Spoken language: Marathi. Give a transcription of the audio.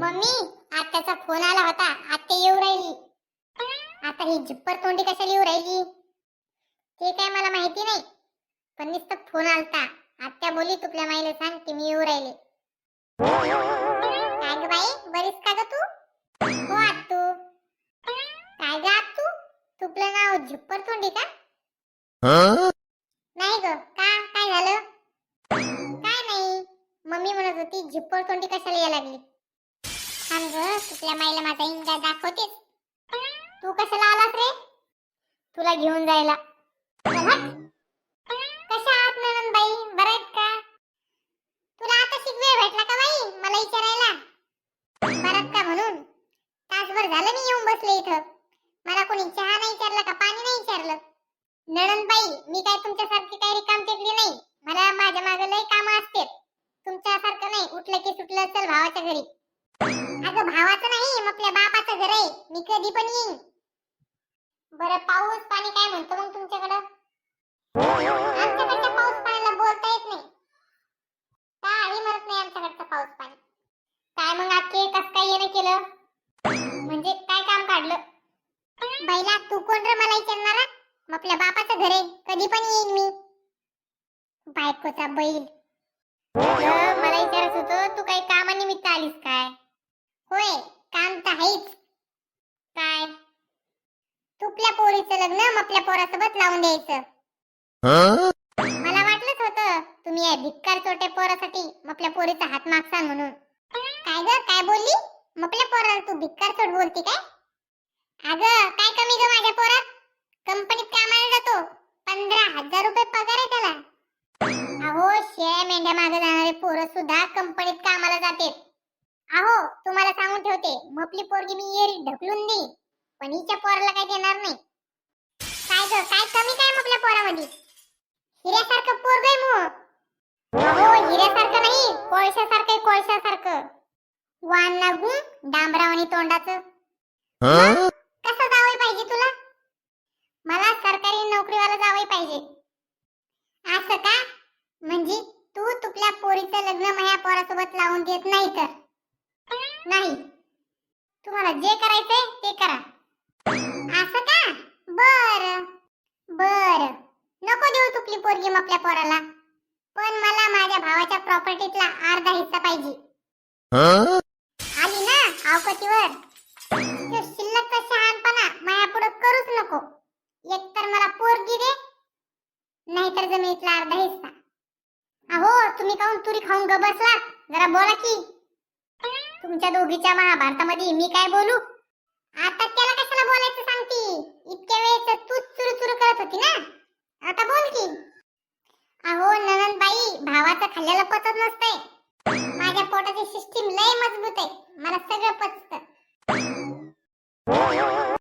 मम्मी आत्याचा फोन आला होता. आत्या येऊ राहिली. आता ही जिप्पर तोंडी कशाला येऊ राहिली? ते काय मला माहिती नाही. पण नुसतं फोन आलता. आत्या बोली तुपल्या माईला सांग की मी येऊ राहिले. काय ग बाई बरीच का ग तू? हो आत्तू. काय ग आत्तू? तुपलं नाव झिप्पर तोंडी का? नाही ग. का? काय झालं? काय नाही. मम्मी म्हणत होती झिप्पर तोंडी कशाला यायला लागली? थांब तुझ्या माईला माझा इंगा दाखवतेस? तू कशाला आलास रे? तुला घेऊन जायला. कशा आहात नंदबाई बरं आहेत का? तुला आता वेळ भेटला का बाई? मला विचारायला. बरं का म्हणून? तासभर झालं मी येऊन बसले इथं. मला कोणी चहा नाही विचारलं का पाणी नाही विचारलं? नणंदबाई मी काय तुमच्यासारखी काही रिकाम टेकली नाही. मला माझ्या मागे लय काम असते तुमच्यासारखं नाही. उठलं की सुटलं चल भावाच्या घरी. आपल्या आहे मी कधी पण येईन. बरं पाऊस पाणी काय म्हणतो मग तुमच्याकडं? आमच्याकडच्या पाऊस पाण्याला बोलता येत नाही. काही म्हणत नाही आमच्याकडचं पाऊस पाणी. काय मग आखे कस काय येणं केलं? म्हणजे काय काम काढलं? बैला तू कोण रे मला विचारणारा मग आपल्या बापाचं घर आहे कधी पण येईन मी. बायकोचा बैल. आपल्या पोरीचं लग्न आपल्या पोरासोबत लावून द्यायचं. मला वाटलंच होतं तुम्ही या भिक्कार चोटे पोरासाठी आपल्या पोरीचा हात मागसान म्हणून. काय ग काय बोलली? आपल्या पोराला तू भिक्कार चोट बोलती काय? अगं काय कमी ग माझ्या पोरात? कंपनीत कामाला जातो पंधरा हजार रुपये पगार आहे त्याला. अहो शेळ्या मेंढ्या मागे जाणारे पोरं सुद्धा कंपनीत कामाला जाते अहो तुम्हाला सांगून ठेवते मपली पोरगी मी येरी ढकलून देईन. पण हिच्या पोराला काही देणार नाही. काय ग काय कमी काय मपल्या पोरामध्ये? हिऱ्यासारखं पोरग आहे मग अहो हिऱ्यासारखं नाही कोळशासारखं आहे कोळशासारखं. वान लागून डांबरावानी तोंडाचं. कसं जावई पाहिजे तुला? मला सरकारी नोकरीवाला जावई पाहिजे. असं का? म्हणजे तू तुपल्या पोरीचं लग्न माझ्या पोरासोबत लावून देत नाही तर. नाही. तुम्हाला जे करायचंय ते करा. असं का? बर. बर. नको देऊ तुपली पोरगी आपल्या पोराला. पण मला माझ्या भावाच्या प्रॉपर्टीतला अर्धा हिस्सा पाहिजे. आली ना अवकतीवर. तो शिल्लक शहाणपणा. माया पुढे करूच नको. एक तर मला पोरगी दे नाहीतर जमिनीतला अर्धा हिस्सा. अहो तुम्ही काहून तुरी खाऊन ग बसला जरा बोला की. तुमच्या दोघीच्या महाभारतामध्ये मी काय बोलू? आता त्याला बोलायचं सांगती. इतक्या वेळेस तूच चुरू चुरू करत होती ना? आता बोल की. अहो ननंदबाई भावाचं खाल्लेलं पचत नसतंय. माझ्या पोटाची सिस्टीम लय मजबूत आहे. मला सगळं पच